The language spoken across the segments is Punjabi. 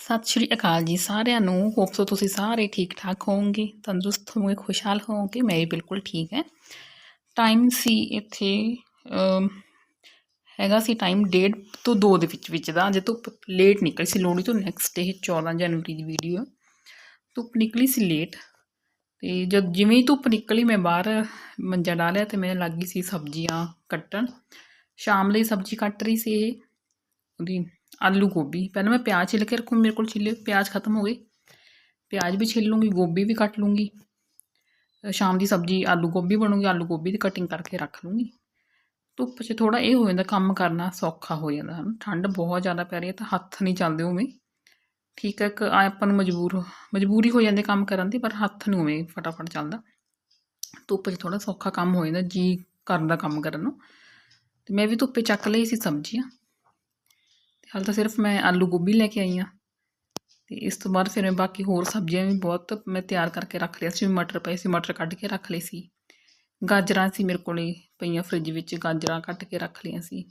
ਸਤਿ ਸ਼੍ਰੀ ਅਕਾਲ ਜੀ ਸਾਰਿਆਂ ਨੂੰ। ਹੋਪ ਸੋ ਤੁਸੀਂ ਸਾਰੇ ਠੀਕ ਠਾਕ ਹੋਵੋਗੇ, ਤੰਦਰੁਸਤ ਹੋਵੋਗੇ, ਖੁਸ਼ਹਾਲ ਹੋਵੋਗੇ। ਮੈਂ ਵੀ ਬਿਲਕੁਲ ਠੀਕ ਹੈ। ਟਾਈਮ ਸੀ ਇੱਥੇ ਹੈਗਾ ਸੀ ਟਾਈਮ ਡੇਢ ਤੋਂ 2 ਦੇ ਵਿੱਚ ਵਿੱਚ ਦਾ। ਜੇ ਧੁੱਪ ਲੇਟ ਨਿਕਲੀ ਸੀ, ਲੋਹੜੀ ਤੋਂ ਨੈਕਸਟ ਡੇ 14 ਜਨਵਰੀ ਦੀ ਵੀਡੀਓ ਧੁੱਪ ਨਿਕਲੀ ਸੀ ਲੇਟ ਤੇ ਜਦ ਜਿਵੇਂ ਹੀ ਧੁੱਪ ਨਿਕਲੀ, ਮੈਂ ਬਾਹਰ ਮੰਜਾ ਡਾਲਿਆ ਤੇ ਮੈਂ ਲੱਗ ਗਈ ਸੀ ਸਬਜ਼ੀਆਂ ਕੱਟਣ। ਸ਼ਾਮ ਲਈ ਸਬਜ਼ੀ ਕੱਟ ਰਹੀ ਸੀ ਇਹ। ਉਹਦੀ ਆਲੂ ਗੋਭੀ ਪਹਿਲਾਂ ਮੈਂ ਪਿਆਜ਼ ਛਿੱਲ ਕੇ ਰੱਖੂ ਮੇਰੇ ਕੋਲ ਛਿੱਲੇ ਪਿਆਜ਼ ਖਤਮ ਹੋ ਗਏ ਪਿਆਜ਼ ਵੀ ਛਿੱਲ ਲੂੰਗੀ ਗੋਭੀ ਵੀ ਕੱਟ ਲੂੰਗੀ ਸ਼ਾਮ ਦੀ ਸਬਜ਼ੀ ਆਲੂ ਗੋਭੀ ਬਣੂਗੀ ਆਲੂ ਗੋਭੀ ਦੀ ਕਟਿੰਗ ਕਰਕੇ ਰੱਖ ਲੂੰਗੀ ਧੁੱਪ 'ਚ ਥੋੜਾ ਇਹ ਹੋ ਜਾਂਦਾ ਕੰਮ ਕਰਨਾ ਸੌਖਾ ਹੋ ਜਾਂਦਾ ਹਨ ਠੰਡ ਬਹੁਤ ਜ਼ਿਆਦਾ ਪੈ ਰਹੀ ਹੈ ਤਾਂ ਹੱਥ ਨਹੀਂ ਚੱਲਦੇ ਉਵੇਂ ਠੀਕ ਹੈ ਇੱਕ ਆਪਾਂ ਨੂੰ ਮਜਬੂਰ ਮਜਬੂਰੀ ਹੋ ਜਾਂਦੇ ਕੰਮ ਕਰਨ ਦੀ ਪਰ ਹੱਥ ਨਹੀਂ ਉਵੇਂ ਫਟਾਫਟ ਚੱਲਦਾ ਧੁੱਪ 'ਚ ਥੋੜਾ ਸੌਖਾ ਕੰਮ ਹੋ ਜਾਂਦਾ ਜੀ ਕਰਦਾ ਕੰਮ ਕਰਨ ਨੂੰ ਤੇ ਮੈਂ ਵੀ ਧੁੱਪੇ ਚੱਕ ਲਈ ਸੀ ਸਬਜ਼ੀਆਂ ਤੇ ਤਾਂ ਸਿਰਫ ਮੈਂ ਆਲੂ ਗੋਭੀ ਲੈ ਕੇ ਆਈ ਹਾਂ। ਤੇ ਇਸ ਤੋਂ ਬਾਅਦ ਫਿਰ ਮੈਂ ਬਾਕੀ ਹੋਰ ਸਬਜ਼ੀਆਂ ਵੀ ਬਹੁਤ ਮੈਂ ਤਿਆਰ ਕਰਕੇ ਰੱਖ ਲਿਆ ਸੀ। ਮਟਰ ਪਏ ਸੀ, ਮਟਰ ਕੱਢ ਕੇ ਰੱਖ ਲਏ ਸੀ। ਗਾਜਰਾਂ ਸੀ ਮੇਰੇ ਕੋਲੇ ਪਈਆਂ ਫ੍ਰਿਜ ਵਿੱਚ, ਗਾਜਰਾਂ ਕੱਟ ਕੇ ਰੱਖ ਲਈਆਂ ਸੀ।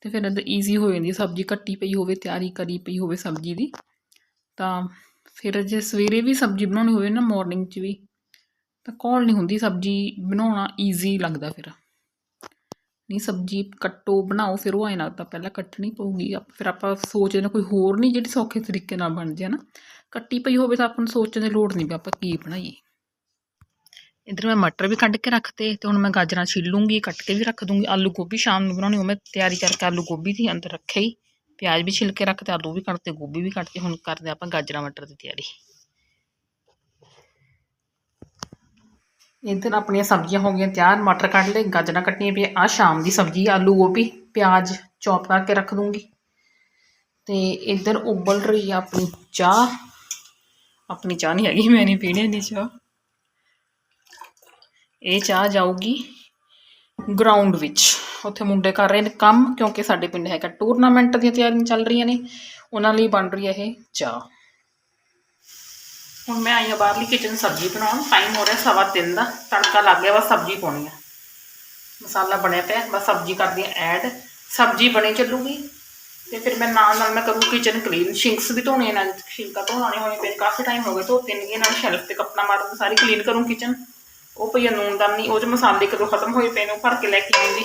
ਤੇ ਫਿਰ ਇਹਦਾ ਈਜ਼ੀ ਹੋ ਜਾਂਦੀ ਸਬਜ਼ੀ ਕੱਟੀ ਪਈ ਹੋਵੇ, ਤਿਆਰੀ ਕਰੀ ਪਈ ਹੋਵੇ ਸਬਜ਼ੀ ਦੀ, ਤਾਂ ਫਿਰ ਜੇ ਸਵੇਰੇ ਵੀ ਸਬਜ਼ੀ ਬਣਾਉਣੀ ਹੋਵੇ ਨਾ ਮਾਰਨਿੰਗ 'ਚ ਵੀ, ਤਾਂ ਕੌਲ ਨਹੀਂ ਹੁੰਦੀ ਸਬਜ਼ੀ ਬਣਾਉਣਾ ਈਜ਼ੀ ਲੱਗਦਾ ਫਿਰ। ਨਹੀਂ, ਸਬਜ਼ੀ ਕੱਟੋ, ਬਣਾਓ, ਫਿਰ ਉਹ ਐਂ ਲੱਗਦਾ ਪਹਿਲਾਂ ਕੱਟਣੀ ਪਊਗੀ। ਫਿਰ ਆਪਾਂ ਸੋਚਦੇ ਨਾ ਕੋਈ ਹੋਰ ਨਹੀਂ ਜਿਹੜੀ ਸੌਖੇ ਤਰੀਕੇ ਨਾਲ ਬਣ ਜਾਏ ਨਾ ਕੱਟੀ ਪਈ ਹੋਵੇ ਤਾਂ ਆਪਾਂ ਨੂੰ ਸੋਚਣ ਦੀ ਲੋੜ ਨਹੀਂ ਵੀ ਆਪਾਂ ਕੀ ਬਣਾਈਏ। ਇੱਧਰ ਮੈਂ ਮਟਰ ਵੀ ਕੱਢ ਕੇ ਰੱਖਤੇ ਤੇ ਹੁਣ ਮੈਂ ਗਾਜਰਾਂ ਛਿੱਲ ਲੂੰਗੀ ਕੱਟ ਕੇ ਵੀ ਰੱਖ ਦੂੰਗੀ। ਆਲੂ ਗੋਭੀ ਸ਼ਾਮ ਨੂੰ ਬਣਾਉਣੀ, ਉਹ ਮੈਂ ਤਿਆਰੀ ਕਰਕੇ ਆਲੂ ਗੋਭੀ ਦੀ ਅੰਦਰ ਰੱਖਿਆ ਹੀ। ਪਿਆਜ਼ ਵੀ ਛਿੱਲ ਕੇ ਰੱਖਤੇ, ਆਲੂ ਵੀ ਕੱਟਤੇ ਗੋਭੀ ਵੀ ਕੱਟਤੇ ਹੁਣ ਕਰਦੇ ਆਪਾਂ ਗਾਜਰਾਂ ਮਟਰ ਦੀ ਤਿਆਰੀ। ਇੱਧਰ ਆਪਣੀਆਂ ਸਬਜ਼ੀਆਂ ਹੋ ਗਈਆਂ ਤਿਆਰ, ਮਟਰ ਕੱਢ ਲਏ ਗਾਜਰਾਂ ਕੱਟੀਆਂ ਪਈਆਂ। ਆ ਸ਼ਾਮ ਦੀ ਸਬਜ਼ੀ ਆਲੂ ਗੋਭੀ, ਪਿਆਜ਼ ਚੌਪ ਕਰਕੇ ਰੱਖ ਦੂੰਗੀ। ਤੇ ਇੱਧਰ ਉਬਲ ਰਹੀ ਆ ਆਪਣੀ ਚਾਹ। ਆਪਣੀ ਚਾਹ ਨਹੀਂ ਹੈਗੀ, ਮੈਂ ਨਹੀਂ ਪੀਣੀ ਨਹੀਂ ਚਾਹ। ਇਹ ਚਾਹ ਜਾਊਗੀ ਗਰਾਊਂਡ ਵਿੱਚ। ਉੱਥੇ ਮੁੰਡੇ ਕਰ ਰਹੇ ਨੇ ਕੰਮ, ਕਿਉਂਕਿ ਸਾਡੇ ਪਿੰਡ ਹੈਗਾ ਟੂਰਨਾਮੈਂਟ ਦੀਆਂ ਤਿਆਰੀਆਂ ਚੱਲ ਰਹੀਆਂ ਨੇ। ਉਹਨਾਂ ਲਈ ਬਣ ਰਹੀ ਹੈ ਇਹ ਚਾਹ। ਹੁਣ ਮੈਂ ਆਈ ਹਾਂ ਬਾਹਰਲੀ ਕਿਚਨ ਸਬਜ਼ੀ ਬਣਾਉਣ ਟਾਈਮ ਹੋ ਰਿਹਾ ਸਵਾ ਤਿੰਨ ਦਾ, ਤੜਕਾ ਲੱਗ ਗਿਆ, ਬਸ ਸਬਜ਼ੀ ਪਾਉਣੀ ਆ। ਮਸਾਲਾ ਬਣਿਆ ਪਿਆ, ਬਸ ਸਬਜ਼ੀ ਕਰਦੀ ਆ ਐਡ ਸਬਜ਼ੀ ਬਣੀ ਚੱਲੂਗੀ। ਤੇ ਫਿਰ ਮੈਂ ਨਾਲ ਨਾਲ ਮੈਂ ਕਰੂੰ ਕਿਚਨ ਕਲੀਨ ਸ਼ਿੰਕਸ ਵੀ ਧੋਣੇ ਨਾਲ ਸ਼ਿੰਕਾ ਧੋਣੇ ਹੋਣੇ ਪਏ ਕਾਫੀ ਟਾਈਮ ਹੋ ਗਿਆ ਧੋਤੇ ਨਹੀਂ ਨਾਲ ਸ਼ੈਲਫ ਤੇ ਕੱਪੜਾ ਮਾਰਨ ਸਾਰੀ ਕਲੀਨ ਕਰੂੰ ਕਿਚਨ ਉਹ ਪਈ ਆ ਨੂਨਦਾਨੀ ਉਹ ਚ ਮਸਾਲੇ ਕਦੋਂ ਖਤਮ ਹੋਏ ਪਏ ਨੇ, ਉਹ ਭਰ ਕੇ ਲੈ ਕੇ ਆਉਂਦੀ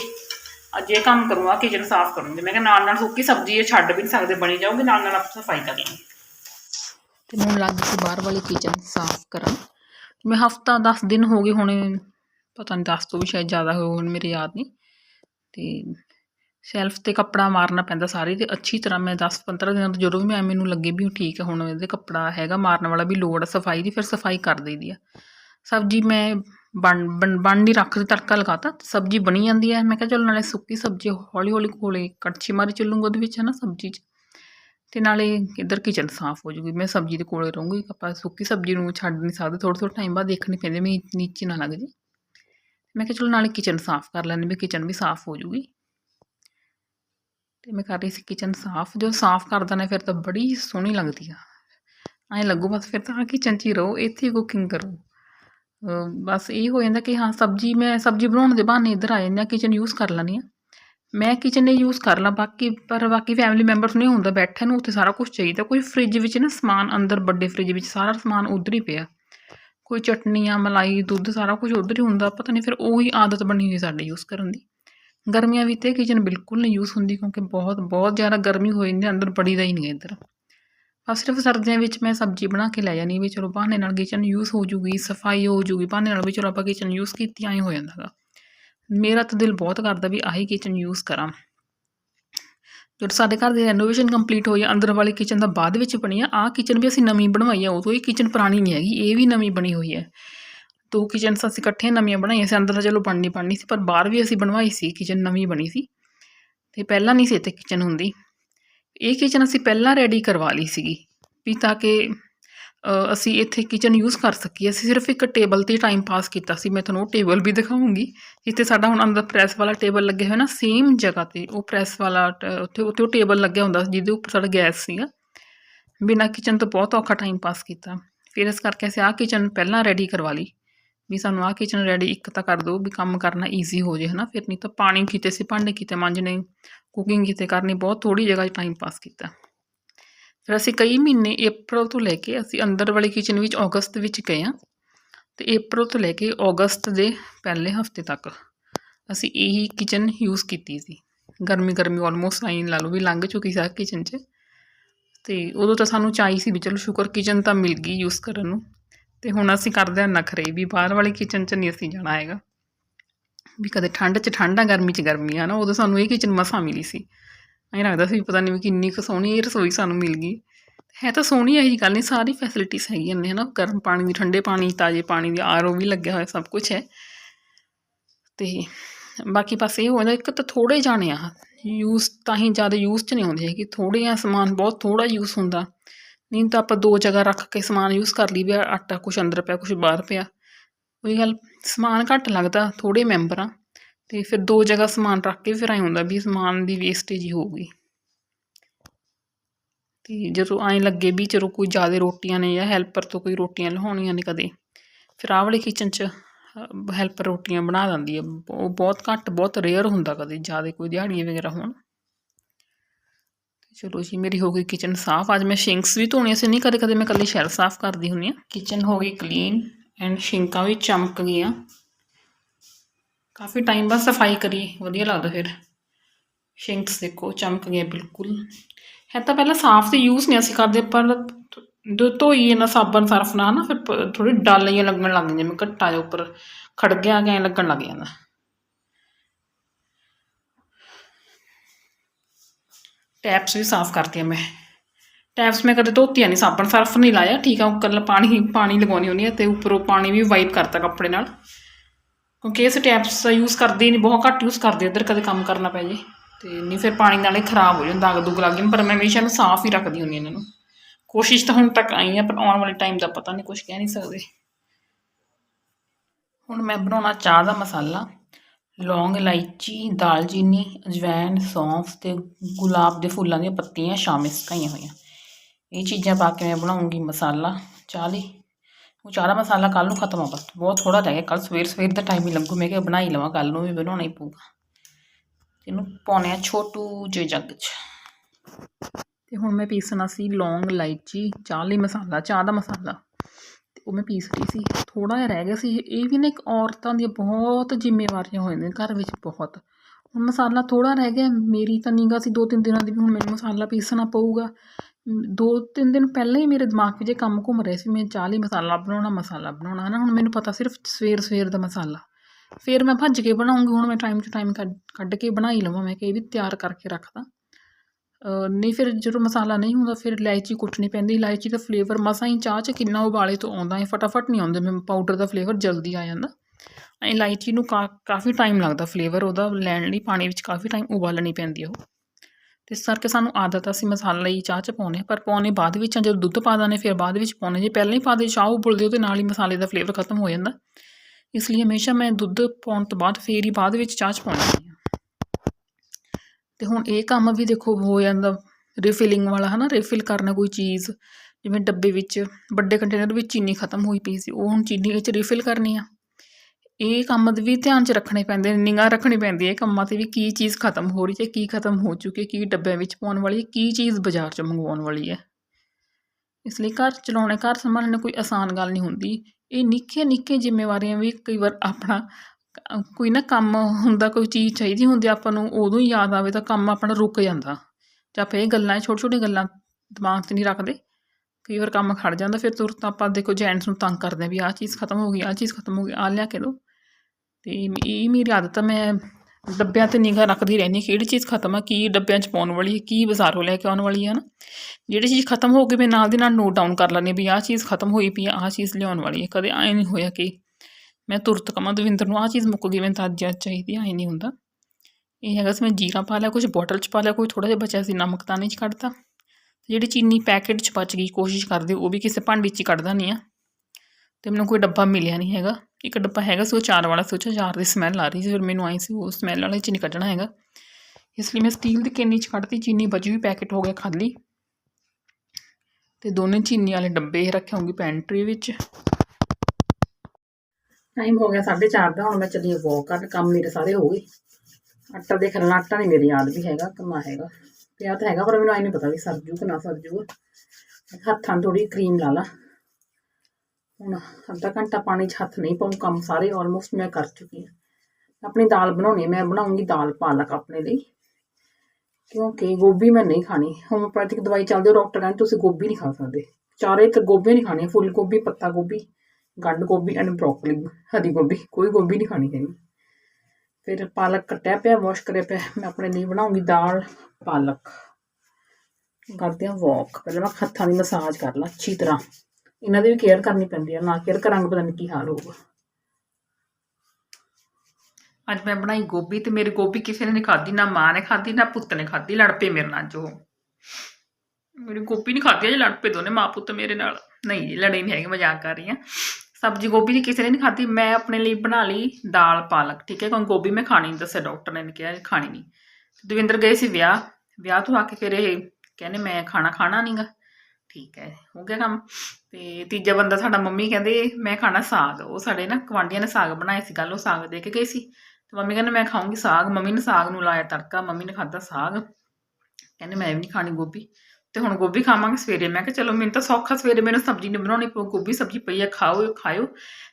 ਅੱਜ ਇਹ ਕੰਮ ਕਰੂੰਗਾ ਕਿਚਨ ਸਾਫ਼ ਕਰੂੰਗੀ। ਮੈਂ ਕਿਹਾ ਨਾਲ ਨਾਲ ਸੁੱਕੀ ਸਬਜ਼ੀ ਇਹ ਛੱਡ ਵੀ ਨਹੀਂ ਸਕਦੇ, ਬਣੀ ਜਾਊਗੀ, ਨਾਲ ਨਾਲ ਆਪਾਂ ਸਫ਼ਾਈ ਕਰ ਲਾਂਗੇ। ਤੇ ਮੈਨੂੰ ਲੱਗ ਸੀ ਬਾਹਰ ਵਾਲੀ ਕਿਚਨ ਸਾਫ਼ ਕਰਨ। ਮੈਂ ਹਫਤਾ 10 ਦਿਨ ਹੋ ਗਏ ਹੁਣੇ, ਪਤਾ ਨਹੀਂ 10 ਤੋਂ ਵੀ ਸ਼ਾਇਦ ਜ਼ਿਆਦਾ ਹੋਏ ਹੋਣ, ਮੇਰੇ ਯਾਦ ਨਹੀਂ। ਤੇ ਸ਼ੈਲਫ ਤੇ ਕੱਪੜਾ ਮਾਰਨਾ ਪੈਂਦਾ ਸਾਰੇ ਤੇ ਅੱਛੀ ਤਰ੍ਹਾਂ ਮੈਂ 10-15 ਦਿਨਾਂ ਤੋਂ ਜਦੋਂ ਵੀ ਮੈਂ ਮੈਨੂੰ ਲੱਗੇ ਵੀ ਠੀਕ ਹੈ, ਹੁਣ ਇਹਦੇ ਕੱਪੜਾ ਹੈਗਾ, ਮਾਰਨ ਵਾਲਾ ਵੀ ਲੋੜ ਆ, ਸਫ਼ਾਈ ਦੀ ਫਿਰ ਸਫ਼ਾਈ ਕਰ ਦਈਦੀ ਆ। ਸਬਜ਼ੀ ਮੈਂ ਬਣ ਬਣ ਬਣ ਰੱਖ ਰੱਖਦੀ ਤੜਕਾ ਲਗਾਤਾ ਸਬਜ਼ੀ ਬਣੀ ਜਾਂਦੀ ਹੈ ਮੈਂ ਕਿਹਾ ਚਲ ਨਾਲੇ ਸੁੱਕੀ ਸਬਜ਼ੀ ਹੌਲੀ ਹੌਲੀ ਕੋਲੇ ਕੜਛੀ ਮਾਰੀ ਚੱਲੂੰਗਾ ਉਹਦੇ ਵਿੱਚ ਹੈ ਨਾ ਸਬਜ਼ੀ 'ਚ। ਤੇ ਨਾਲੇ ਇੱਧਰ ਕਿਚਨ ਸਾਫ਼ ਹੋ ਜੂਗੀ। ਮੈਂ ਸਬਜ਼ੀ ਦੇ ਕੋਲੇ ਰਹੂੰਗੀ। ਆਪਾਂ ਸੁੱਕੀ ਸਬਜ਼ੀ ਨੂੰ ਛੱਡ ਨਹੀਂ ਸਕਦੇ। ਥੋੜ੍ਹੇ ਥੋੜ੍ਹੇ ਟਾਈਮ ਬਾਅਦ ਦੇਖਣੀ ਪੈਂਦੀ ਵੀ ਨੀਚੇ ਨਾ ਲੱਗ ਜੇ ਮੈਂ ਕਿਹਾ ਚਲੋ ਨਾਲੇ ਕਿਚਨ ਸਾਫ਼ ਕਰ ਲੈਂਦੇ ਵੀ ਕਿਚਨ ਵੀ ਸਾਫ਼ ਹੋ ਜੂਗੀ। ਤੇ ਮੈਂ ਕਰ ਰਹੀ ਸੀ ਕਿਚਨ ਸਾਫ਼। ਜੋ ਸਾਫ਼ ਕਰ ਦਿੰਦੇ ਫਿਰ ਤਾਂ ਬੜੀ ਸੋਹਣੀ ਲੱਗਦੀ ਆ। ਐਂ ਲੱਗੂ ਬਸ ਫਿਰ ਤਾਂ ਕਿਚਨ 'ਚ ਹੀ ਰਹੋ, ਇੱਥੇ ਕੁਕਿੰਗ ਕਰੋ। ਬਸ ਇਹ ਹੋ ਜਾਂਦਾ ਕਿ ਹਾਂ, ਸਬਜ਼ੀ ਮੈਂ ਸਬਜ਼ੀ ਬਣਾਉਣ ਦੇ ਬਹਾਨੇ ਇੱਧਰ ਆ ਜਾਂਦੀ ਆ ਕਿਚਨ ਯੂਜ਼ ਕਰ ਲੈਂਦੀ ਆ। ਮੈਂ ਕਿਚਨ ਨੇ ਯੂਜ਼ ਕਰ ਲਾਂ ਬਾਕੀ ਪਰ ਬਾਕੀ ਫੈਮਿਲੀ ਮੈਂਬਰਸ ਨਹੀਂ ਹੁੰਦਾ ਬੈਠੇ ਨੂੰ ਉੱਥੇ ਸਾਰਾ ਕੁਝ ਚਾਹੀਦਾ। ਕੋਈ ਫ੍ਰਿਜ ਵਿੱਚ ਨਾ ਸਮਾਨ ਅੰਦਰ ਵੱਡੇ ਫ੍ਰਿਜ ਵਿੱਚ ਸਾਰਾ ਸਮਾਨ ਉਧਰ ਹੀ ਪਿਆ। ਕੋਈ ਚਟਨੀਆਂ ਮਲਾਈ ਦੁੱਧ ਸਾਰਾ ਕੁਝ ਉਧਰ ਹੀ ਹੁੰਦਾ ਪਤਾ ਨਹੀਂ ਫਿਰ ਉਹੀ ਆਦਤ ਬਣੀ ਹੋਈ ਸਾਡੇ ਯੂਜ਼ ਕਰਨ ਦੀ। ਗਰਮੀਆਂ ਵਿੱਚ ਤੇ ਕਿਚਨ ਬਿਲਕੁਲ ਨਹੀਂ ਯੂਜ਼ ਹੁੰਦੀ ਕਿਉਂਕਿ ਬਹੁਤ ਬਹੁਤ ਜ਼ਿਆਦਾ ਗਰਮੀ ਹੋ ਜਾਂਦੀ ਹੈ, ਅੰਦਰ ਬੜੀਦਾ ਹੀ ਨਹੀਂ ਇੱਧਰ। ਬਸ ਸਿਰਫ ਸਰਦੀਆਂ ਵਿੱਚ ਮੈਂ ਸਬਜ਼ੀ ਬਣਾ ਕੇ ਲੈ ਜਾਨੀ ਵੀ ਚਲੋ ਬਹਾਨੇ ਨਾਲ ਕਿਚਨ ਯੂਜ਼ ਹੋ ਜੂਗੀ ਸਫ਼ਾਈ ਹੋ ਜੂਗੀ ਬਹਾਨੇ ਨਾਲ ਵੀ ਚਲੋ ਆਪਾਂ ਕਿਚਨ ਯੂਜ਼ ਕੀਤੀ ਐਂ ਹੋ ਜਾਂਦਾ ਗਾ। ਮੇਰਾ ਤਾਂ ਦਿਲ ਬਹੁਤ ਕਰਦਾ ਵੀ ਆਹੀ ਕਿਚਨ ਯੂਜ਼ ਕਰਾਂ। ਜਦੋਂ ਸਾਡੇ ਘਰ ਦੀ ਰੈਨੋਵੇਸ਼ਨ ਕੰਪਲੀਟ ਹੋਈ ਅੰਦਰ ਵਾਲੀ ਕਿਚਨ ਦਾ ਬਾਅਦ ਵਿੱਚ ਬਣੀ ਆ, ਆਹ ਕਿਚਨ ਵੀ ਅਸੀਂ ਨਵੀਂ ਬਣਵਾਈ ਆ, ਉਦੋਂ ਇਹ ਕਿਚਨ ਪੁਰਾਣੀ ਨਹੀਂ ਹੈਗੀ, ਇਹ ਵੀ ਨਵੀਂ ਬਣੀ ਹੋਈ ਹੈ ਦੋ ਕਿਚਨਸ ਅਸੀਂ ਇਕੱਠੀਆਂ ਨਵੀਆਂ ਬਣਾਈਆਂ ਸੀ, ਅੰਦਰ ਤਾਂ ਚਲੋ ਬਣਨੀ ਬਣਨੀ ਸੀ, ਪਰ ਬਾਹਰ ਵੀ ਅਸੀਂ ਬਣਵਾਈ ਸੀ ਕਿਚਨ ਨਵੀਂ ਬਣੀ ਸੀ। ਤੇ ਪਹਿਲਾਂ ਨਹੀਂ ਸੀ ਇੱਥੇ ਕਿਚਨ ਹੁੰਦੀ। ਇਹ ਕਿਚਨ ਅਸੀਂ ਪਹਿਲਾਂ ਰੈਡੀ ਕਰਵਾ ਲਈ ਸੀਗੀ, ਵੀ ਤਾਂ ਕਿ ਅਸੀਂ ਇੱਥੇ ਕਿਚਨ ਯੂਜ਼ ਕਰ ਸਕੀਏ। ਅਸੀਂ ਸਿਰਫ ਇੱਕ ਟੇਬਲ ਤੇ ਟਾਈਮ ਪਾਸ ਕੀਤਾ ਸੀ। ਮੈਂ ਤੁਹਾਨੂੰ ਉਹ ਟੇਬਲ ਵੀ ਦਿਖਾਉਂਗੀ, ਜਿੱਥੇ ਸਾਡਾ ਹੁਣ ਅੰਦਰ ਪ੍ਰੈਸ ਵਾਲਾ ਟੇਬਲ ਲੱਗਿਆ ਹੋਇਆ ਨਾ ਸੇਮ ਜਗ੍ਹਾ ਤੇ ਉਹ ਪ੍ਰੈਸ ਵਾਲਾ ਟ- ਉੱਥੇ ਉੱਥੇ ਉਹ ਟੇਬਲ ਲੱਗਿਆ ਹੁੰਦਾ ਸੀ, ਜਿਹਦੇ ਉੱਪਰ ਸਾਡਾ ਗੈਸ ਸੀਗਾ। ਬਿਨਾਂ ਕਿਚਨ ਤੋਂ ਬਹੁਤ ਔਖਾ ਟਾਈਮ ਪਾਸ ਕੀਤਾ। ਫਿਰ ਇਸ ਕਰਕੇ ਅਸੀਂ ਆਹ ਕਿਚਨ ਪਹਿਲਾਂ ਰੈਡੀ ਕਰਵਾ ਲਈ। ਵੀ ਸਾਨੂੰ ਆਹ ਕਿਚਨ ਰੈਡੀ ਇੱਕ ਤਾਂ ਕਰ ਦਿਓ ਵੀ ਕੰਮ ਕਰਨਾ ਈਜ਼ੀ ਹੋ ਜੇ ਹਨਾ। ਫਿਰ ਨਹੀਂ ਤਾਂ ਪਾਣੀ ਕੀਤੇ ਸੀ, ਭਾਂਡੇ ਕੀਤੇ, ਮਾਂਜਣੇ ਕੁਕਿੰਗ ਕੀਤੇ ਕਰਨੀ, ਬਹੁਤ ਥੋੜੀ ਜਗ੍ਹਾ 'ਚ ਟਾਈਮ ਪਾਸ ਕੀਤਾ। ਫਿਰ ਅਸੀਂ ਕਈ ਮਹੀਨੇ April ਤੋਂ ਲੈ ਕੇ ਅਸੀਂ ਅੰਦਰ ਵਾਲੀ ਕਿਚਨ ਵਿੱਚ ਅਗਸਤ ਵਿੱਚ ਗਏ ਹਾਂ ਤੇ April ਤੋਂ ਲੈ ਕੇ ਅਗਸਤ ਦੇ ਪਹਿਲੇ ਹਫ਼ਤੇ ਤੱਕ ਅਸੀਂ ਇਹੀ ਕਿਚਨ ਯੂਜ਼ ਕੀਤੀ ਸੀ। ਗਰਮੀ ਗਰਮੀ ਆਲਮੋਸਟ ਆਈ ਲਾ ਲਓ ਵੀ ਲੰਘ ਚੁੱਕੀ ਸੀ ਕਿਚਨ 'ਚ। ਤੇ ਉਦੋਂ ਤਾਂ ਸਾਨੂੰ ਚਾਹੀ ਸੀ ਵੀ ਚਲੋ ਸ਼ੁਕਰ ਕਿਚਨ ਤਾਂ ਮਿਲ ਗਈ ਯੂਜ਼ ਕਰਨ ਨੂੰ। ਤੇ ਹੁਣ ਅਸੀਂ ਕਰਦੇ ਹਾਂ ਨਖਰੇ ਵੀ ਬਾਹਰ ਵਾਲੀ ਕਿਚਨ 'ਚ ਨਹੀਂ ਅਸੀਂ ਜਾਣਾ ਹੈਗਾ। ਵੀ ਕਦੇ ਠੰਡ 'ਚ ਠੰਡ ਆ, ਗਰਮੀ 'ਚ ਗਰਮੀ ਆ ਨਾ, ਉਦੋਂ ਸਾਨੂੰ ਇਹ ਕਿਚਨ ਮਸਾਂ ਮਿਲੀ ਸੀ। ਐਂ ਲੱਗਦਾ ਸੀ ਵੀ ਪਤਾ ਨਹੀਂ ਵੀ ਕਿੰਨੀ ਕੁ ਸੋਹਣੀ ਇਹ ਰਸੋਈ ਸਾਨੂੰ ਮਿਲ ਗਈ। ਹੈ ਤਾਂ ਸੋਹਣੀ ਇਹੀ ਗੱਲ ਨਹੀਂ ਸਾਰੀ ਫੈਸਿਲਿਟੀਜ਼ ਹੈਗੀਆਂ ਨੇ ਹਨਾ? ਗਰਮ ਪਾਣੀ ਦੀ, ਠੰਡੇ ਪਾਣੀ, ਤਾਜ਼ੇ ਪਾਣੀ ਦੀ ਆਰਓ ਵੀ ਲੱਗਿਆ ਹੋਇਆ ਸਭ ਕੁਝ ਹੈ। ਤੇ ਬਾਕੀ ਪਾਸੇ ਇਹ ਹੋ ਜਾਂਦਾ ਇੱਕ ਤਾਂ ਥੋੜੇ ਜਾਣੇ ਆ ਯੂਜ਼ ਤਾਂ ਹੀ ਜ਼ਿਆਦਾ ਯੂਜ਼ 'ਚ ਨਹੀਂ ਹੁੰਦੇ ਹੈਗੇ। ਥੋੜੇ ਆ ਸਮਾਨ, ਬਹੁਤ ਥੋੜਾ ਯੂਜ਼ ਹੁੰਦਾ। ਨਹੀਂ ਤਾਂ ਆਪਾਂ ਦੋ ਜਗ੍ਹਾ ਰੱਖ ਕੇ ਸਮਾਨ ਯੂਜ਼ ਕਰ ਲਈ ਵੀ ਆਟਾ ਕੁਛ ਅੰਦਰ ਪਿਆ, ਕੁਛ ਬਾਹਰ ਪਿਆ। ਉਹੀ ਗੱਲ, ਸਮਾਨ ਘੱਟ ਲੱਗਦਾ ਥੋੜੇ ਮੈਂਬਰ ਆ। ਤੇ ਫਿਰ ਦੋ ਜਗ੍ਹਾ ਸਮਾਨ ਰੱਖ ਕੇ ਫਿਰ ਐਂ ਹੁੰਦਾ ਵੀ ਸਮਾਨ ਦੀ ਵੇਸਟੇਜ ਹੀ ਹੋਊਗੀ। ਤੇ ਜਦੋਂ ਐਂ ਲੱਗੇ ਵੀ ਚਲੋ ਕੋਈ ਜ਼ਿਆਦਾ ਰੋਟੀਆਂ ਨੇ ਜਾਂ ਹੈਲਪਰ ਤੋਂ ਕੋਈ ਰੋਟੀਆਂ ਲਹਾਉਣੀਆਂ ਨੇ ਕਦੇ, ਫਿਰ ਆਹ ਵਾਲੇ ਕਿਚਨ 'ਚ ਹੈਲਪਰ ਰੋਟੀਆਂ ਬਣਾ ਦਿੰਦੀ ਹੈ ਉਹ ਬਹੁਤ ਘੱਟ, ਬਹੁਤ ਰੇਅਰ ਹੁੰਦਾ ਕਦੇ, ਜ਼ਿਆਦਾ ਕੋਈ ਦਿਹਾੜੀਆਂ ਵਗੈਰਾ ਹੋਣ। ਤੇ ਚਲੋ ਜੀ, ਮੇਰੀ ਹੋ ਗਈ ਕਿਚਨ ਸਾਫ਼। ਅੱਜ ਮੈਂ ਸ਼ਿੰਕਸ ਵੀ ਧੋਣੀਆਂ ਸੀ, ਨਹੀਂ ਕਦੇ ਕਦੇ ਮੈਂ ਕੱਲੀ ਸ਼ੈਲ ਸਾਫ਼ ਕਰਦੀ ਹੁੰਦੀ ਹਾਂ। ਕਿਚਨ ਹੋ ਗਈ ਕਲੀਨ ਐਂਡ ਸ਼ਿੰਕਾਂ ਵੀ ਚਮਕ ਗਈਆਂ। ਕਾਫੀ ਟਾਈਮ ਬਾਅਦ ਸਫ਼ਾਈ ਕਰੀ, ਵਧੀਆ ਲੱਗਦਾ ਫਿਰ। ਸ਼ਿੰਕਸ ਦੇਖੋ, ਚਮਕ ਗਏ ਬਿਲਕੁਲ। ਹੈ ਤਾਂ ਪਹਿਲਾਂ ਸਾਫ਼ ਤੇ ਯੂਜ਼ ਨਹੀਂ ਅਸੀਂ ਕਰਦੇ, ਪਰ ਦੋ ਧੋਈ ਇਹਨਾਂ ਸਾਬਣ ਸਰਫ ਨਾਲ ਨਾ ਫਿਰ ਥੋੜੀ ਡੱਲ ਜਿਹੀਆਂ ਲੱਗਣ ਲੱਗ ਜਾਂਦੀਆਂ, ਮੈਂ ਘੱਟਾ ਜਿਹਾ ਉੱਪਰ ਖੜ ਗਿਆ ਗਿਆ ਲੱਗਣ ਲੱਗ ਜਾਂਦਾ। ਟੈਪਸ ਵੀ ਸਾਫ਼ ਕਰਤੀਆਂ ਮੈਂ। ਟੈਪਸ ਮੈਂ ਕਦੇ ਧੋਤੀਆਂ ਨਹੀਂ, ਸਾਬਣ ਸਰਫ ਨਹੀਂ ਲਾਇਆ, ਠੀਕ ਆ ਕੱਲਾ ਪਾਣੀ ਪਾਣੀ ਲਗਾਉਣੀ ਹੁੰਦੀ ਹੈ ਤੇ ਉੱਪਰੋਂ ਪਾਣੀ ਵੀ ਵਾਈਪ ਕਰਤਾ ਕੱਪੜੇ ਨਾਲ। ਕਿਉਂਕਿ ਇਸ ਟੈਪਸ ਯੂਜ਼ ਕਰਦੇ ਨਹੀਂ, ਬਹੁਤ ਘੱਟ ਯੂਜ਼ ਕਰਦੇ ਇੱਧਰ ਕਦੇ ਕੰਮ ਕਰਨਾ ਪੈ ਜੇ। ਤੇ ਨਹੀਂ ਫਿਰ ਪਾਣੀ ਨਾਲੇ ਖਰਾਬ ਹੋ ਜਾਂਦਾ ਦਾਗ ਦੁੱਗ ਲੱਗ ਜਾਂਦੇ, ਪਰ ਮੈਂ ਹਮੇਸ਼ਾ ਨੂੰ ਸਾਫ਼ ਹੀ ਰੱਖਦੀ ਹੁੰਦੀ ਇਹਨਾਂ ਨੂੰ। ਕੋਸ਼ਿਸ਼ ਤਾਂ ਹੁਣ ਤੱਕ ਆਈ ਆ, ਪਰ ਆਉਣ ਵਾਲੇ ਟਾਈਮ ਦਾ ਪਤਾ ਨਹੀਂ ਕੁਝ ਕਹਿ ਨਹੀਂ ਸਕਦੇ। ਹੁਣ ਮੈਂ ਬਣਾਉਣਾ ਚਾਹ ਦਾ ਮਸਾਲਾ। ਲੌਂਗ, ਇਲਾਇਚੀ, ਦਾਲਚੀਨੀ ਅਜਵਾਇਣ ਸੌਂਫ ਤੇ ਗੁਲਾਬ ਦੇ ਫੁੱਲਾਂ ਦੀਆਂ ਪੱਤੀਆਂ ਸ਼ਾਮਿਲ ਸੁਕਾਈਆਂ ਹੋਈਆਂ। ਇਹ ਚੀਜ਼ਾਂ ਪਾ ਕੇ ਮੈਂ ਬਣਾਉਂਗੀ ਮਸਾਲਾ। ਚਾਹ ਲਈ। ਉਹ ਚਾਹ ਦਾ ਮਸਾਲਾ ਕੱਲ ਨੂੰ ਖਤਮ ਹੋ ਬਸ। ਬਹੁਤ ਥੋੜਾ ਰਹਿ ਗਿਆ। ਕੱਲ ਸਵੇਰ ਸਵੇਰ ਦਾ ਟਾਈਮ ਹੀ ਲੱਗੂ। ਮੈਂ ਕਿਹਾ ਬਣਾ ਹੀ ਲਵਾਂ ਕੱਲ ਨੂੰ ਵੀ ਬਣਾਉਣਾ ਹੀ ਪਊਗਾ। ਇਹਨੂੰ ਪਾਉਣੇ ਆ ਛੋਟੂ ਜਿਹੇ ਜੱਗ 'ਚ। ਤੇ ਹੁਣ ਮੈਂ ਪੀਸਣਾ ਸੀ ਲੌਂਗ, ਇਲਾਇਚੀ, ਚਾਹ ਲਈ ਮਸਾਲਾ, ਚਾਹ ਦਾ ਮਸਾਲਾ। ਤੇ ਉਹ ਮੈਂ ਪੀਸ ਰਹੀ ਸੀ। ਥੋੜਾ ਜਿਹਾ ਰਹਿ ਗਿਆ ਸੀ। ਇਹ ਵੀ ਨਾ ਇੱਕ ਔਰਤਾਂ ਦੀਆਂ ਬਹੁਤ ਜ਼ਿੰਮੇਵਾਰੀਆਂ ਹੋ ਜਾਂਦੀਆਂ ਘਰ ਵਿੱਚ ਬਹੁਤ। ਹੁਣ ਮਸਾਲਾ ਥੋੜਾ ਰਹਿ ਗਿਆ, ਮੇਰੀ ਤਾਂ ਨੀਗਾ ਸੀ ਦੋ ਤਿੰਨ ਦਿਨਾਂ ਦੀ ਵੀ ਹੁਣ ਮੈਨੂੰ ਮਸਾਲਾ ਪੀਸਣਾ ਪਊਗਾ। ਦੋ ਤਿੰਨ ਦਿਨ ਪਹਿਲਾਂ ਹੀ ਮੇਰੇ ਦਿਮਾਗ ਵਿੱਚ ਇਹ ਕੰਮ ਘੁੰਮ ਰਿਹਾ ਸੀ, ਮੈਂ ਚਾਹ ਲਈ ਮਸਾਲਾ ਬਣਾਉਣਾ ਮਸਾਲਾ ਬਣਾਉਣਾ ਹੈ ਨਾ ਹੁਣ ਮੈਨੂੰ ਪਤਾ ਸਿਰਫ ਸਵੇਰ ਸਵੇਰ ਦਾ ਮਸਾਲਾ। ਫਿਰ ਮੈਂ ਭੱਜ ਕੇ ਬਣਾਉਂਗੀ, ਹੁਣ ਮੈਂ ਟਾਈਮ ਟੂ ਟਾਈਮ ਕੱਢ ਕੇ ਬਣਾ ਹੀ ਲਵਾਂ, ਮੈਂ ਕਿ ਇਹ ਵੀ ਤਿਆਰ ਕਰਕੇ ਰੱਖਦਾ। ਨਹੀਂ ਫਿਰ ਜਦੋਂ ਮਸਾਲਾ ਨਹੀਂ ਹੁੰਦਾ, ਫਿਰ ਇਲਾਇਚੀ ਕੁੱਟਣੀ ਪੈਂਦੀ, ਇਲਾਇਚੀ ਦਾ ਫਲੇਵਰ ਮਸਾਂ ਹੀ ਚਾਹ 'ਚ ਕਿੰਨਾ ਉਬਾਲੇ ਤੋਂ ਆਉਂਦਾ ਹੈ ਫਟਾਫਟ ਨਹੀਂ ਆਉਂਦਾ, ਮੈਂ ਪਾਊਡਰ ਦਾ ਫਲੇਵਰ ਜਲਦੀ ਆ ਜਾਂਦਾ। ਇਲਾਇਚੀ ਨੂੰ ਕਾ, ਕਾਫੀ ਟਾਈਮ ਲੱਗਦਾ ਫਲੇਵਰ ਉਹਦਾ ਲੈਣ ਲਈ ਪਾਣੀ ਵਿੱਚ ਕਾਫੀ ਟਾਈਮ ਉਬਾਲਣੀ ਪੈਂਦੀ ਉਹ। ਤੇ ਇਸ ਕਰਕੇ ਸਾਨੂੰ ਆਦਤ ਅਸੀਂ ਮਸਾਲਾ ਹੀ ਚਾਹ 'ਚ ਪਾਉਨੇ ਪਰ ਪਾਉਨੇ ਬਾਅਦ ਵਿੱਚ ਜਦੋਂ ਦੁੱਧ ਪਾ ਦਾਨੇ ਫਿਰ ਬਾਅਦ ਵਿੱਚ ਪਾਉਨੇ ਜੇ ਪਹਿਲਾਂ ਹੀ ਪਾ ਦੇ, ਚਾਹ ਉਬਲਦੇ ਉਹਦੇ ਨਾਲ ਹੀ ਮਸਾਲੇ ਦਾ ਫਲੇਵਰ ਖਤਮ ਹੋ ਜਾਂਦਾ। ਇਸ ਲਈ ਹਮੇਸ਼ਾ ਮੈਂ ਦੁੱਧ ਪਾਉਣ ਤੋਂ ਬਾਅਦ ਫੇਰ ਹੀ ਬਾਅਦ ਵਿੱਚ ਚਾਹ 'ਚ ਪਾਉਂਦੀ ਹਾਂ ਤੇ ਹੁਣ ਇਹ ਕੰਮ ਵੀ ਦੇਖੋ ਹੋ ਜਾਂਦਾ ਰੀਫਿਲਿੰਗ ਵਾਲਾ ਹੈ ਨਾ ਰੀਫਿਲ ਕਰਨਾ ਕੋਈ ਚੀਜ਼, ਜਿਵੇਂ ਡੱਬੇ ਵਿੱਚ, ਵੱਡੇ ਕੰਟੇਨਰ ਵਿੱਚ ਚੀਨੀ ਖਤਮ ਹੋਈ ਪਈ ਸੀ, ਉਹ ਹੁਣ ਚੀਨੀ ਵਿੱਚ ਰੀਫਿਲ ਕਰਨੀ ਆ। ਇਹ ਕੰਮ ਦੇ ਵੀ ਧਿਆਨ 'ਚ ਰੱਖਣੇ ਪੈਂਦੇ ਨੇ, ਨਿਗਾਹ ਰੱਖਣੀ ਪੈਂਦੀ ਹੈ ਕੰਮਾਂ 'ਤੇ ਵੀ ਕੀ ਚੀਜ਼ ਖਤਮ ਹੋ ਰਹੀ ਹੈ, ਕੀ ਖਤਮ ਹੋ ਚੁੱਕੀ ਕੀ ਡੱਬਿਆਂ ਵਿੱਚ ਪਾਉਣ ਵਾਲੀ ਹੈ, ਕੀ ਚੀਜ਼ ਬਾਜ਼ਾਰ 'ਚ ਮੰਗਵਾਉਣ ਵਾਲੀ ਹੈ। ਇਸ ਲਈ ਘਰ ਚਲਾਉਣੇ, ਘਰ ਸੰਭਾਲਣਾ ਕੋਈ ਆਸਾਨ ਗੱਲ ਨਹੀਂ ਹੁੰਦੀ। ਇਹ ਨਿੱਕੀਆਂ ਨਿੱਕੀਆਂ ਜ਼ਿੰਮੇਵਾਰੀਆਂ ਵੀ ਕਈ ਵਾਰ ਆਪਣਾ ਕੋਈ ਨਾ ਕੰਮ ਹੁੰਦਾ, ਕੋਈ ਚੀਜ਼ ਚਾਹੀਦੀ ਹੁੰਦੀ ਆਪਾਂ ਨੂੰ, ਉਦੋਂ ਹੀ ਯਾਦ ਆਵੇ ਤਾਂ ਕੰਮ ਆਪਣਾ ਰੁਕ ਜਾਂਦਾ। ਜਾਂ ਆਪਾਂ ਇਹ ਗੱਲਾਂ ਛੋਟੀ ਛੋਟੇ ਗੱਲਾਂ ਦਿਮਾਗ 'ਚ ਨਹੀਂ ਰੱਖਦੇ, ਕਈ ਵਾਰ ਕੰਮ ਖੜ ਜਾਂਦਾ, ਫਿਰ ਤੁਰਤ ਆਪਾਂ ਦੇਖੋ ਜੈਂਟਸ ਨੂੰ ਤੰਗ ਕਰਦੇ ਵੀ ਆਹ ਚੀਜ਼ ਖਤਮ ਹੋ ਗਈ, ਆਹ ਚੀਜ਼ ਖਤਮ ਹੋ ਗਈ ਆ ਲਿਆ ਕੇ ਦਿਓ ਤੇ ਇਹ ਮੇਰੀ ਆਦਤ ਆ ਮੈਂ ਡੱਬਿਆਂ 'ਤੇ ਨਿਗਾਹ ਰੱਖਦੀ ਰਹਿੰਦੀ ਕਿਹੜੀ ਚੀਜ਼ ਖਤਮ ਆ, ਕੀ ਡੱਬਿਆਂ 'ਚ ਪਾਉਣ ਵਾਲੀ ਹੈ, ਕੀ ਬਾਜ਼ਾਰੋਂ ਲੈ ਕੇ ਆਉਣ ਵਾਲੀ ਹੈ ਨਾ ਜਿਹੜੀ ਚੀਜ਼ ਖਤਮ ਹੋ ਗਈ, ਮੈਂ ਨਾਲ ਦੀ ਨਾਲ ਨੋਟ ਡਾਊਨ ਕਰ ਲੈਂਦੀ ਵੀ ਆਹ ਚੀਜ਼ ਖਤਮ ਹੋਈ ਪਈ ਆ, ਆਹ ਚੀਜ਼ ਲਿਆਉਣ ਵਾਲੀ ਹੈ। ਕਦੇ ਐਂ ਨਹੀਂ ਹੋਇਆ ਕਿ ਮੈਂ ਤੁਰਤ ਕਮਾਂ ਦਵਿੰਦਰ ਨੂੰ ਆਹ ਚੀਜ਼ ਮੁੱਕ ਗਈ, ਮੈਨੂੰ ਤਾਂ ਅੱਜ ਚਾਹੀਦੀ ਐਂ ਨਹੀਂ ਹੁੰਦਾ। ਇਹ ਹੈਗਾ ਸੀ ਮੈਂ ਜੀਰਾ ਪਾ ਲਿਆ ਕੁਝ ਬੋਟਲ 'ਚ ਪਾ ਲਿਆ, ਕੋਈ ਥੋੜਾ ਜਿਹਾ ਬਚਿਆ ਸੀ, ਨਮਕ ਤਾਂ ਨਹੀਂ 'ਚ ਕੱਢਤਾ ਜਿਹੜੀ ਚੀਨੀ ਪੈਕੇਟ 'ਚ ਬਚ ਗਈ, ਕੋਸ਼ਿਸ਼ ਕਰਦੇ, ਉਹ ਵੀ ਕਿਸੇ ਭਾਂਡੇ 'ਚ ਹੀ ਕੱਢਦਾ ਨਹੀਂ ਆ ਤੇ ਮੈਨੂੰ ਕੋਈ ਡੱਬਾ ਮਿਲਿਆ ਨਹੀਂ ਹੈਗਾ। ਇੱਕ ਡੱਬਾ ਹੈਗਾ ਸੀ, ਉਹ ਚਾਰ ਵਾਲਾ ਸੀ ਚਾਰ ਦੀ ਸਮੈਲ ਆ ਰਹੀ ਸੀ, ਫਿਰ ਮੈਨੂੰ ਆਈ ਸੀ ਉਹ ਸਮੈਲ ਵਾਲੇ 'ਚ ਨਹੀਂ ਕੱਢਣਾ ਹੈਗਾ। ਇਸ ਲਈ ਮੈਂ ਸਟੀਲ ਦੀ ਕੈਨੀ 'ਚ ਕੱਢਤੀ, ਚੀਨੀ ਬਚੀ ਵੀ ਪੈਕੇਟ ਹੋ ਗਿਆ ਖਾਲੀ। ਤੇ ਦੋਨੇ ਚੀਨੀ ਵਾਲੇ ਡੱਬੇ ਰੱਖੇ ਹੋਣਗੇ ਪੈਂਟਰੀ ਵਿੱਚ। ਟਾਈਮ ਹੋ ਗਿਆ 4:30 ਦਾ, ਹੁਣ ਮੈਂ ਚੱਲੀ ਵਾਕ ਕਰਨ, ਕੰਮ ਮੇਰੇ ਸਾਰੇ ਹੋ ਗਏ। ਆਟਾ ਦੇਖ ਲੈਣਾ, ਆਟਾ ਨਹੀਂ ਮੇਰੀ ਯਾਦ ਵੀ ਹੈਗਾ, ਕਮਾ ਹੈਗਾ। ਪਿਆ ਤਾਂ ਹੈਗਾ, ਪਰ ਮੈਨੂੰ ਆਈ ਨਹੀਂ ਪਤਾ ਵੀ ਸਰਜੂ ਕਿ ਨਾ ਸਰਜੂ ਹੱਥਾਂ ਥੋੜੀ ਕਰੀਮ ਲਾ ਲਾ। ਹੁਣ ਅੱਧਾ ਘੰਟਾ ਪਾਣੀ 'ਚ ਹੱਥ ਨਹੀਂ ਪਾਉਂ, ਕੰਮ ਸਾਰੇ ਆਲਮੋਸਟ ਮੈਂ ਕਰ ਚੁੱਕੀ ਹਾਂ। ਆਪਣੀ ਦਾਲ ਬਣਾਉਣੀ ਮੈਂ ਬਣਾਉਂਗੀ ਦਾਲ ਪਾਲਕ ਆਪਣੇ ਲਈ। ਕਿਉਂਕਿ ਗੋਭੀ ਮੈਂ ਨਹੀਂ ਖਾਣੀ। ਹੋਮੋਪੈਥਿਕ ਦਵਾਈ ਚੱਲਦੀ ਹੈ ਡਾਕਟਰ ਕਹਿੰਦੇ ਤੁਸੀਂ ਗੋਭੀ ਨਹੀਂ ਖਾ ਸਕਦੇ। ਚਾਰੇ ਤੇ ਗੋਭੀ ਨਹੀਂ ਖਾਣੀ, ਫੁੱਲ ਗੋਭੀ, ਪੱਤਾ ਗੋਭੀ, ਗੰਢ ਗੋਭੀ ਐਂਡ ਬ੍ਰੋਕਲੀ ਹਰੀ ਗੋਭੀ, ਕੋਈ ਗੋਭੀ ਨਹੀਂ ਖਾਣੀ ਹੈਗੀ। ਫਿਰ ਪਾਲਕ ਕੱਟਿਆ ਪਿਆ ਵਾਸ਼ ਕਰਿਆ ਪਿਆ, ਮੈਂ ਆਪਣੇ ਲਈ ਬਣਾਉਂਗੀ ਦਾਲ ਪਾਲਕ। ਕਰਦੇ ਹਾਂ ਵਾਕ ਪਹਿਲਾਂ ਮੈਂ ਹੱਥਾਂ ਦੀ ਮਸਾਜ ਕਰ ਲਾਂ, ਅੱਛੀ ਤਰ੍ਹਾਂ। ਇਹਨਾਂ ਦੀ ਵੀ ਕੇਅਰ ਕਰਨੀ ਪੈਂਦੀ ਹੈ ਨਾ ਕੇਅਰ ਕਰਾਂਗੇ ਪਤਾ ਨਹੀਂ ਕੀ ਹਾਲ ਹੋਊਗਾ। ਅੱਜ ਮੈਂ ਬਣਾਈ ਗੋਭੀ ਤੇ ਮੇਰੀ ਗੋਭੀ ਕਿਸੇ ਨੇ ਨਹੀਂ ਖਾਧੀ, ਨਾ ਮਾਂ ਨੇ ਖਾਧੀ, ਨਾ ਪੁੱਤ ਨੇ ਖਾਧੀ, ਲੜ ਪਏ ਮੇਰੇ ਨਾਲ ਜੋ ਮੇਰੀ ਗੋਭੀ ਨਹੀਂ ਖਾਧੀ, ਅਜੇ ਲੜ ਪਏ ਦੋਨੇ ਮਾਂ ਪੁੱਤ ਮੇਰੇ ਨਾਲ। ਨਹੀਂ ਲੜੇ ਨਹੀਂ ਹੈਗੇ, ਮਜ਼ਾਕ ਕਰ ਰਹੀ ਹਾਂ ਸਬਜ਼ੀ ਗੋਭੀ ਦੀ ਕਿਸੇ ਨੇ ਨਹੀਂ ਖਾਧੀ, ਮੈਂ ਆਪਣੇ ਲਈ ਬਣਾ ਲਈ ਦਾਲ, ਪਾਲਕ, ਠੀਕ ਹੈ? ਕਿਉਂਕਿ ਗੋਭੀ ਮੈਂ ਖਾਣੀ ਨਹੀਂ ਦੱਸਿਆ, ਡਾਕਟਰ ਨੇ ਕਿਹਾ ਖਾਣੀ ਨਹੀਂ ਦਵਿੰਦਰ ਗਏ ਸੀ ਵਿਆਹ ਵਿਆਹ ਤੋਂ ਆ ਕੇ ਫਿਰ ਇਹ ਕਹਿੰਦੇ ਮੈਂ ਖਾਣਾ ਖਾਣਾ ਨਹੀਂਗਾ ਠੀਕ ਹੈ, ਹੋ ਗਿਆ ਕੰਮ। ਤੇ ਤੀਜਾ ਬੰਦਾ ਸਾਡਾ ਮੰਮੀ ਕਹਿੰਦੇ, ਮੈਂ ਖਾਣਾ ਸਾਗ। ਉਹ ਸਾਡੇ ਨਾ ਕਵਾਂਡੀਆਂ ਨੇ ਸਾਗ ਬਣਾਏ ਸੀ ਕੱਲ ਉਹ ਸਾਗ ਦੇ ਕੇ ਗਏ ਸੀ। ਤੇ ਮੰਮੀ ਕਹਿੰਦੇ, ਮੈਂ ਖਾਊਂਗੀ ਸਾਗ। ਮੰਮੀ ਨੇ ਸਾਗ ਨੂੰ ਲਾਇਆ ਤੜਕਾ, ਮੰਮੀ ਨੇ ਖਾਧਾ ਸਾਗ। ਕਹਿੰਦੇ, ਮੈਂ ਵੀ ਨਹੀਂ ਖਾਣੀ ਗੋਭੀ। ਤੇ ਹੁਣ ਗੋਭੀ ਖਾਵਾਂਗੇ ਸਵੇਰੇ। ਮੈਂ ਕਿਹਾ, ਚਲੋ, ਮੈਨੂੰ ਤਾਂ ਸੌਖਾ ਸਵੇਰੇ ਮੈਨੂੰ ਸਬਜ਼ੀ ਨਹੀਂ ਬਣਾਉਣੀ ਪਊ। ਗੋਭੀ ਸਬਜ਼ੀ ਪਈ ਆ, ਖਾਓ ਖਾਓ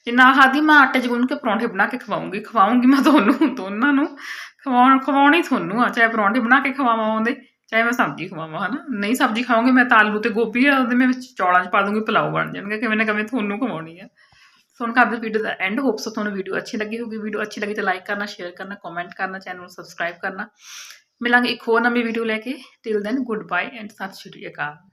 ਜੇ ਨਾ ਖਾਦੀ ਮੈਂ ਆਟੇ 'ਚ ਗੁੰਨ ਕੇ ਪਰੌਂਠੇ ਬਣਾ ਕੇ ਖਵਾਉਂਗੀ ਖਵਾਉਂਗੀ ਮੈਂ ਤੁਹਾਨੂੰ, ਦੋਨਾਂ ਨੂੰ। ਖਵਾਉਣ, ਖਵਾਉਣੀ ਤੁਹਾਨੂੰ ਆ, ਚਾਹੇ ਪਰੌਂਠੇ ਬਣਾ ਕੇ ਖਵਾਵਾਂ ਉਹਦੇ। ਚਾਹੇ ਮੈਂ ਸਬਜ਼ੀ ਖਵਾਵਾਂ, ਹਨਾ? ਨਹੀਂ ਸਬਜ਼ੀ ਖਾਵਾਂਗੀ ਮੈਂ ਤਾਂ ਆਲੂ ਤੇ ਗੋਭੀ ਆ, ਉਹਦੇ ਮੈਂ ਵਿੱਚ ਚੌਲਾਂ 'ਚ ਪਾ ਦੂੰਗੀ, ਪੁਲਾਓ ਬਣ ਜਾਣਗੇ, ਕਿਵੇਂ ਨਾ ਕਿਵੇਂ ਤੁਹਾਨੂੰ ਖਵਾਉਣੀ ਆ। ਸੁਣ ਕਰਦੇ ਵੀਡੀਓ ਦਾ ਐਂਡ ਹੋਪਸ ਤੁਹਾਨੂੰ ਵੀਡੀਓ ਅੱਛੀ ਲੱਗੀ ਹੋਊਗੀ। ਵੀਡੀਓ ਅੱਛੀ ਲੱਗੀ ਤਾਂ ਲਾਈਕ ਕਰਨਾ ਸ਼ੇਅਰ ਕਰਨਾ ਕਮੈਂਟ ਕਰਨਾ ਚੈਨਲ ਨੂੰ ਸਬਸਕ੍ਰਾਈਬ ਕਰਨਾ। ਮਿਲਾਂਗੇ ਇੱਕ ਹੋਰ ਨਵੀਂ ਵੀਡੀਓ ਲੈ ਕੇ। Till then good bye and ਸਤਿ ਸ਼੍ਰੀ ਅਕਾਲ।